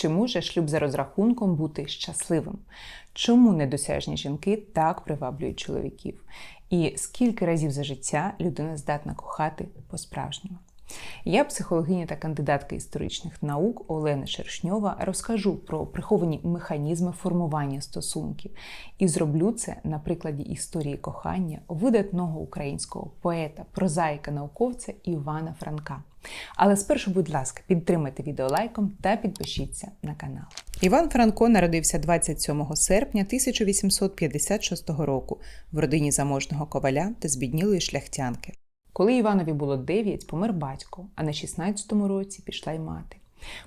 Чи може шлюб за розрахунком бути щасливим? Чому недосяжні жінки так приваблюють чоловіків? І скільки разів за життя людина здатна кохати по-справжньому? Я, психологиня та кандидатка історичних наук Олена Шершньова, розкажу про приховані механізми формування стосунків і зроблю це на прикладі історії кохання видатного українського поета, прозаїка, науковця Івана Франка. Але спершу, будь ласка, підтримайте відео лайком та підпишіться на канал. Іван Франко народився 27 серпня 1856 року в родині заможного коваля та збіднілої шляхтянки. Коли Іванові було 9, помер батько, а на 16-му році пішла й мати.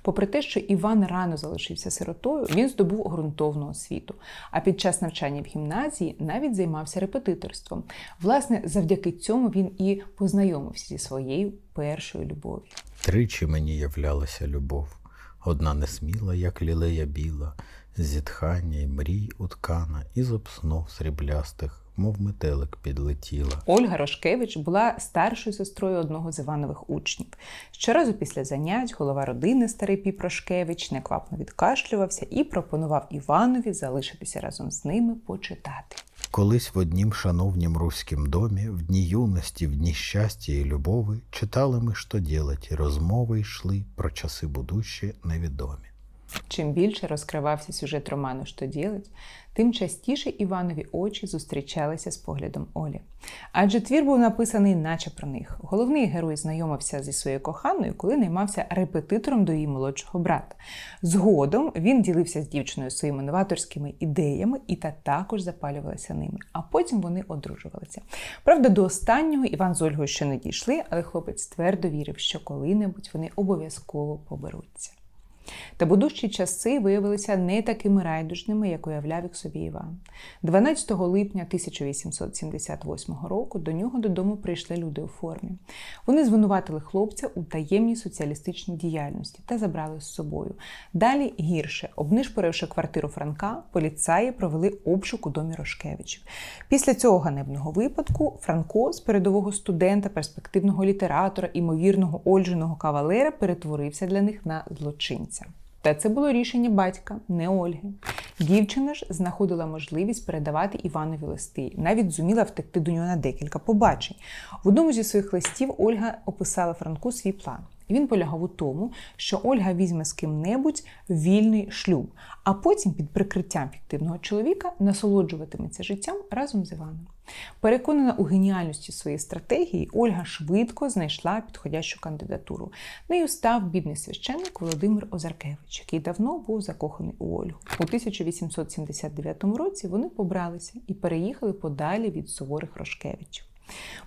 Попри те, що Іван рано залишився сиротою, він здобув ґрунтовну освіту. А під час навчання в гімназії навіть займався репетиторством. Власне, завдяки цьому він і познайомився зі своєю першою любов'ю. Тричі мені являлася любов, одна несміла, як лілея біла, зітхання й мрій уткана, і обснов сріблястих, мов метелик підлетіла. Ольга Рошкевич була старшою сестрою одного з Іванових учнів. Щоразу після занять голова родини старий Піп Рошкевич неквапно відкашлювався і пропонував Іванові залишитися разом з ними почитати. Колись в однім шановнім руськім домі, в дні юності, в дні щастя і любови, читали ми, що ділать, і розмови йшли про часи будущі невідомі. Чим більше розкривався сюжет роману «Що ділить», тим частіше Іванові очі зустрічалися з поглядом Олі. Адже твір був написаний наче про них. Головний герой знайомився зі своєю коханою, коли наймався репетитором до її молодшого брата. Згодом він ділився з дівчиною своїми новаторськими ідеями і та також запалювалася ними. А потім вони одружувалися. Правда, до останнього Іван з Ольгою ще не дійшли, але хлопець твердо вірив, що коли-небудь вони обов'язково поберуться. Та будущі часи виявилися не такими райдужними, як уявляв їх собі Іван. 12 липня 1878 року до нього додому прийшли люди у формі. Вони звинуватили хлопця у таємній соціалістичній діяльності та забрали з собою. Далі гірше, обнишпоривши квартиру Франка, поліцаї провели обшук у домі Рошкевичів. Після цього ганебного випадку Франко з передового студента, перспективного літератора, імовірного Ольжиного кавалера перетворився для них на злочинця. Та це було рішення батька, не Ольги. Дівчина ж знаходила можливість передавати Іванові листи, навіть зуміла втекти до нього на декілька побачень. В одному зі своїх листів Ольга описала Франку свій план. Він полягав у тому, що Ольга візьме з ким-небудь вільний шлюб, а потім під прикриттям фіктивного чоловіка насолоджуватиметься життям разом з Іваном. Переконана у геніальності своєї стратегії, Ольга швидко знайшла підходящу кандидатуру. Нею став бідний священник Володимир Озаркевич, який давно був закоханий у Ольгу. У 1879 році вони побралися і переїхали подалі від суворих Рошкевичів.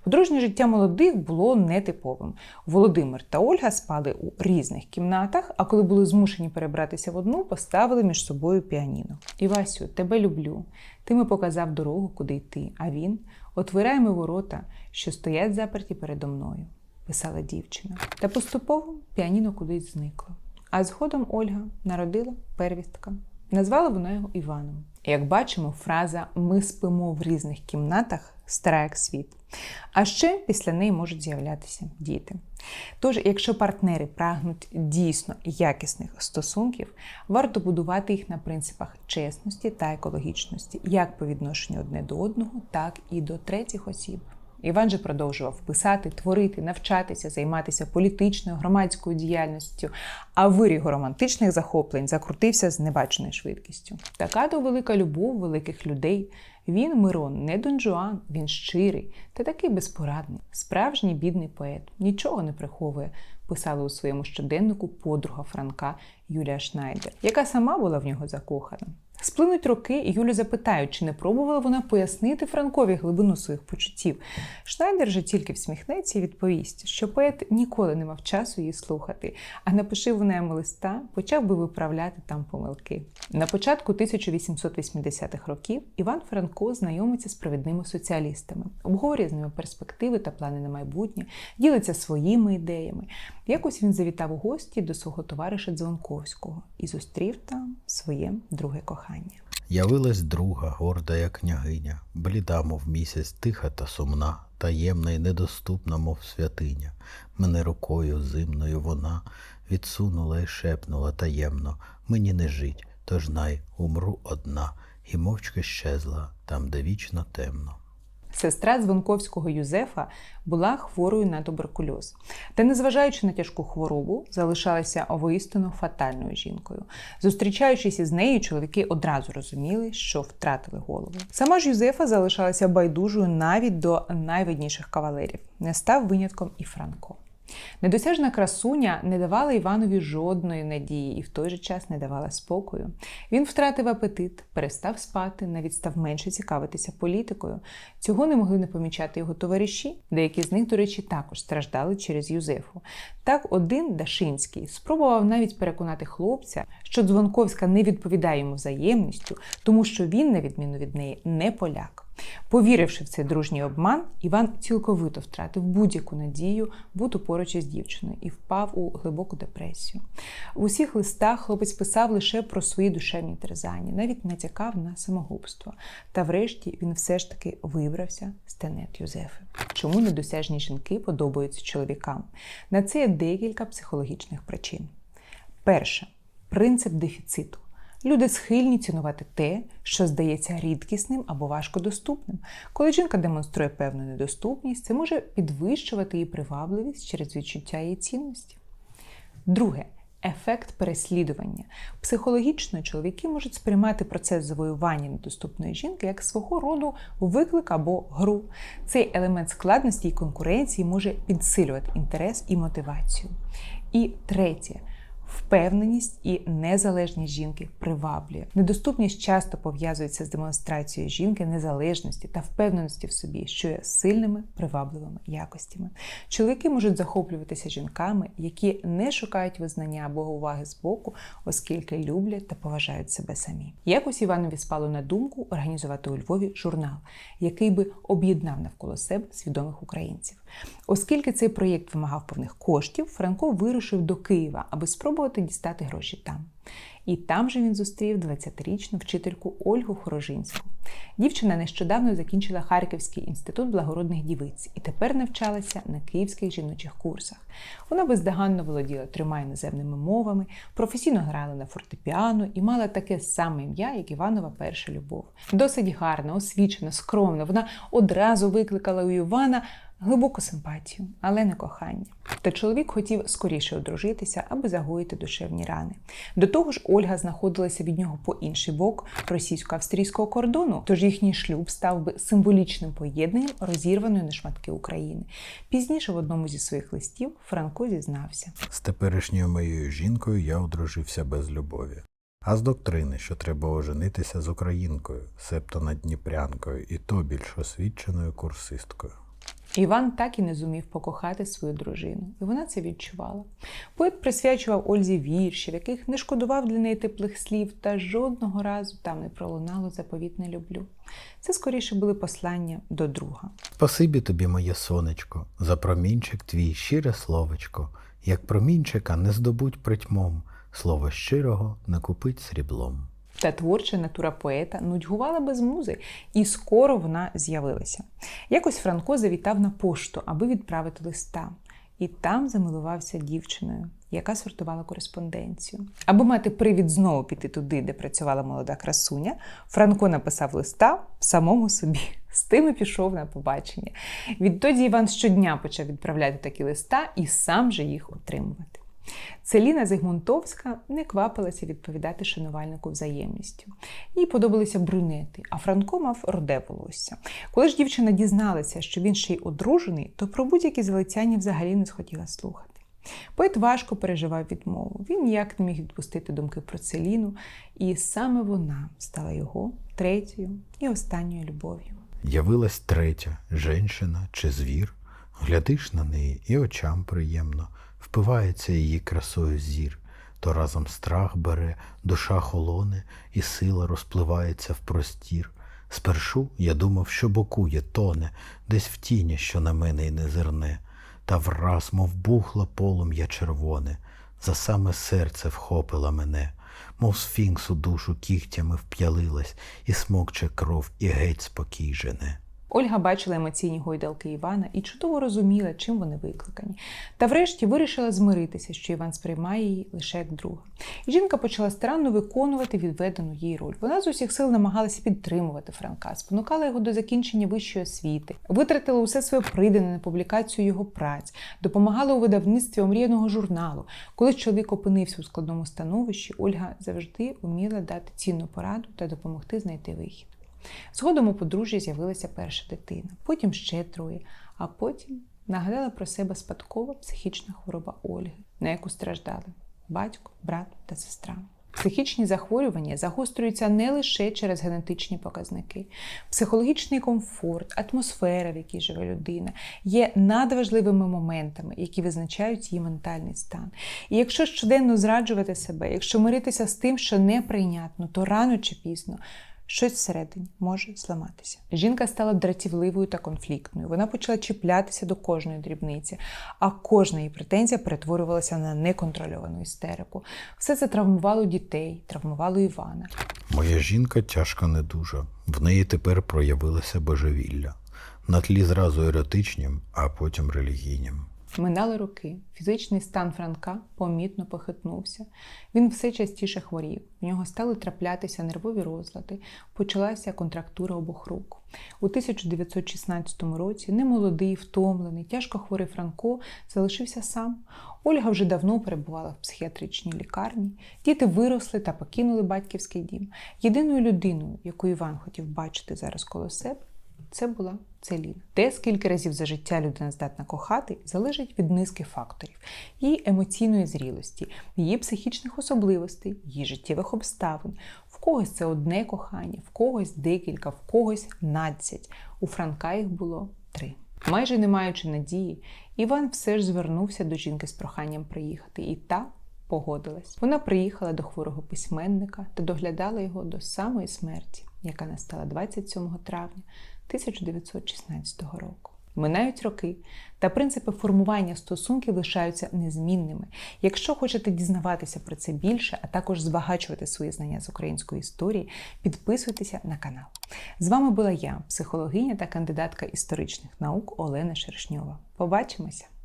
Подружнє життя молодих було нетиповим. Володимир та Ольга спали у різних кімнатах, а коли були змушені перебратися в одну, поставили між собою піаніно. Івасю, тебе люблю. Ти ми показав дорогу, куди йти. А він отвирай ми ворота, що стоять заперті передо мною, писала дівчина. Та поступово піаніно кудись зникло. А згодом Ольга народила первістка. Назвала вона його Іваном. Як бачимо, фраза Ми спимо в різних кімнатах стара як світ. А ще після неї можуть з'являтися діти. Тож, якщо партнери прагнуть дійсно якісних стосунків, варто будувати їх на принципах чесності та екологічності, як по відношенню одне до одного, так і до третіх осіб. Іван же продовжував писати, творити, навчатися, займатися політичною, громадською діяльністю, а вир його романтичних захоплень закрутився з небаченою швидкістю. Така то велика любов великих людей. Він Мирон, не Дон Жуан, він щирий та такий безпорадний, справжній бідний поет, нічого не приховує, писала у своєму щоденнику подруга Франка Юлія Шнайдер, яка сама була в нього закохана. Сплинуть роки, і Юлю запитають, чи не пробувала вона пояснити Франкові глибину своїх почуттів. Шнайдер же тільки всміхнеться і відповість, що поет ніколи не мав часу її слухати, а напиши вона йому листа, почав би виправляти там помилки. На початку 1880-х років Іван Франко знайомиться з провідними соціалістами, обговорює з ними перспективи та плани на майбутнє, ділиться своїми ідеями. Якось він завітав у гості до свого товариша Дзвонковського і зустрів там своє друге кохання. Явилась друга, горда, як княгиня, бліда, мов місяць, тиха та сумна, таємна й недоступна, мов святиня. Мене рукою зимною вона відсунула і шепнула таємно, мені не жить, тож най умру одна, і мовчки щезла там, де вічно темно. Сестра Звонковського Юзефа була хворою на туберкульоз, та, незважаючи на тяжку хворобу, залишалася воістину фатальною жінкою. Зустрічаючись із нею, чоловіки одразу розуміли, що втратили голову. Сама ж Юзефа залишалася байдужою навіть до найвидніших кавалерів. Не став винятком і Франко. Недосяжна красуня не давала Іванові жодної надії і в той же час не давала спокою. Він втратив апетит, перестав спати, навіть став менше цікавитися політикою. Цього не могли не помічати його товариші. Деякі з них, до речі, також страждали через Юзефу. Так, один Дашинський спробував навіть переконати хлопця, що Дзвонковська не відповідає йому взаємністю, тому що він, на відміну від неї, не поляк. Повіривши в цей дружній обман, Іван цілковито втратив будь-яку надію бути поруч із дівчиною і впав у глибоку депресію. В усіх листах хлопець писав лише про свої душевні терзання, навіть натякав на самогубство. Та врешті він все ж таки вибрався з тенет Юзефи. Чому недосяжні жінки подобаються чоловікам? На це є декілька психологічних причин. Перше принцип дефіциту. Люди схильні цінувати те, що здається рідкісним або важкодоступним. Коли жінка демонструє певну недоступність, це може підвищувати її привабливість через відчуття її цінності. Друге ефект переслідування. Психологічно чоловіки можуть сприймати процес завоювання недоступної жінки як свого роду виклик або гру. Цей елемент складності і конкуренції може підсилювати інтерес і мотивацію. І третє. Впевненість і незалежність жінки приваблює. Недоступність часто пов'язується з демонстрацією жінки незалежності та впевненості в собі, що є сильними привабливими якостями. Чоловіки можуть захоплюватися жінками, які не шукають визнання або уваги з боку, оскільки люблять та поважають себе самі. Якось Іванові спало на думку організувати у Львові журнал, який би об'єднав навколо себе свідомих українців. Оскільки цей проєкт вимагав певних коштів, Франко вирушив до Києва, аби спробувати дістати гроші там. І там же він зустрів 20-річну вчительку Ольгу Хорожинську. Дівчина нещодавно закінчила Харківський інститут благородних дівиць і тепер навчалася на київських жіночих курсах. Вона бездоганно володіла трьома іноземними мовами, професійно грала на фортепіано і мала таке саме ім'я, як Іванова перша любов. Досить гарна, освічена, скромна. Вона одразу викликала у Івана глибоку симпатію, але не кохання. Та чоловік хотів скоріше одружитися, аби загоїти душевні рани. До того ж, Ольга знаходилася від нього по інший бок російсько-австрійського кордону, тож їхній шлюб став би символічним поєднанням розірваної на шматки України. Пізніше в одному зі своїх листів Франко зізнався. З теперішньою моєю жінкою я одружився без любові. А з доктрини, що треба оженитися з українкою, себто надніпрянкою, і то більш освіченою курсисткою. Іван так і не зумів покохати свою дружину, і вона це відчувала. Поет присвячував Ользі вірші, в яких не шкодував для неї теплих слів, та жодного разу там не пролунало заповітне люблю. Це скоріше були послання до друга. Спасибі тобі, моє сонечко, за промінчик твій щире словечко, як промінчика не здобуть притьмом, слово щирого не купить сріблом. Та творча натура поета нудьгувала без музи, і скоро вона з'явилася. Якось Франко завітав на пошту, аби відправити листа, і там замилувався дівчиною, яка сортувала кореспонденцію. Аби мати привід знову піти туди, де працювала молода красуня, Франко написав листа самому собі. З тим і пішов на побачення. Відтоді Іван щодня почав відправляти такі листа і сам же їх отримувати. Целіна Зигмунтовська не квапилася відповідати шанувальнику взаємністю. Їй подобалися брюнети, а Франко мав роде волосся. Коли ж дівчина дізналася, що він ще й одружений, то про будь-які залицяння взагалі не схотіла слухати. Поет важко переживав відмову. Він ніяк не міг відпустити думки про Целіну, і саме вона стала його третьою і останньою любов'ю. Явилась третя женщина чи звір, глядиш на неї і очам приємно, впивається її красою зір, то разом страх бере, душа холоне, і сила розпливається в простір. Спершу я думав, що бокує, тоне, десь в тіні, що на мене й не зерне, та враз, мов бухло полум'я червоне, за саме серце вхопила мене. мов сфінкс у душу кігтями вп'ялилась, і смокче кров, і геть спокій жене. Ольга бачила емоційні гойдалки Івана і чудово розуміла, чим вони викликані. Та врешті вирішила змиритися, що Іван сприймає її лише як друга. І жінка почала старанно виконувати відведену їй роль. Вона з усіх сил намагалася підтримувати Франка, спонукала його до закінчення вищої освіти, витратила усе своє придане на публікацію його праць, допомагала у видавництві омріяного журналу. Коли чоловік опинився у складному становищі, Ольга завжди вміла дати цінну пораду та допомогти знайти вихід. Згодом у подружжя з'явилася перша дитина, потім ще троє, а потім нагадала про себе спадкова психічна хвороба Ольги, на яку страждали батько, брат та сестра. Психічні захворювання загострюються не лише через генетичні показники. Психологічний комфорт, атмосфера, в якій живе людина, є надважливими моментами, які визначають її ментальний стан. І якщо щоденно зраджувати себе, якщо миритися з тим, що неприйнятно, то рано чи пізно щось всередині може зламатися. Жінка стала дратівливою та конфліктною. Вона почала чіплятися до кожної дрібниці, а кожна її претензія перетворювалася на неконтрольовану істерику. Все це травмувало дітей, травмувало Івана. Моя жінка тяжко недужа. В неї тепер проявилося божевілля. На тлі зразу еротичнім, а потім релігійнім. Минали роки. Фізичний стан Франка помітно похитнувся. Він все частіше хворів. В нього стали траплятися нервові розлади, почалася контрактура обох рук. У 1916 році немолодий, втомлений, тяжко хворий Франко залишився сам. Ольга вже давно перебувала в психіатричній лікарні. Діти виросли та покинули батьківський дім. Єдиною людиною, яку Іван хотів бачити зараз коло себе, це була Целіна. Те, скільки разів за життя людина здатна кохати, залежить від низки факторів: її емоційної зрілості, її психічних особливостей, її життєвих обставин. В когось це одне кохання, в когось декілька, в когось надцять. У Франка їх було три. Майже не маючи надії, Іван все ж звернувся до жінки з проханням приїхати, і та погодилась. Вона приїхала до хворого письменника та доглядала його до самої смерті, яка настала 27 травня 1916 року. Минають роки, та принципи формування стосунків лишаються незмінними. Якщо хочете дізнаватися про це більше, а також збагачувати свої знання з української історії, підписуйтеся на канал. З вами була я, психологиня та кандидатка історичних наук Олена Шершньова. Побачимося!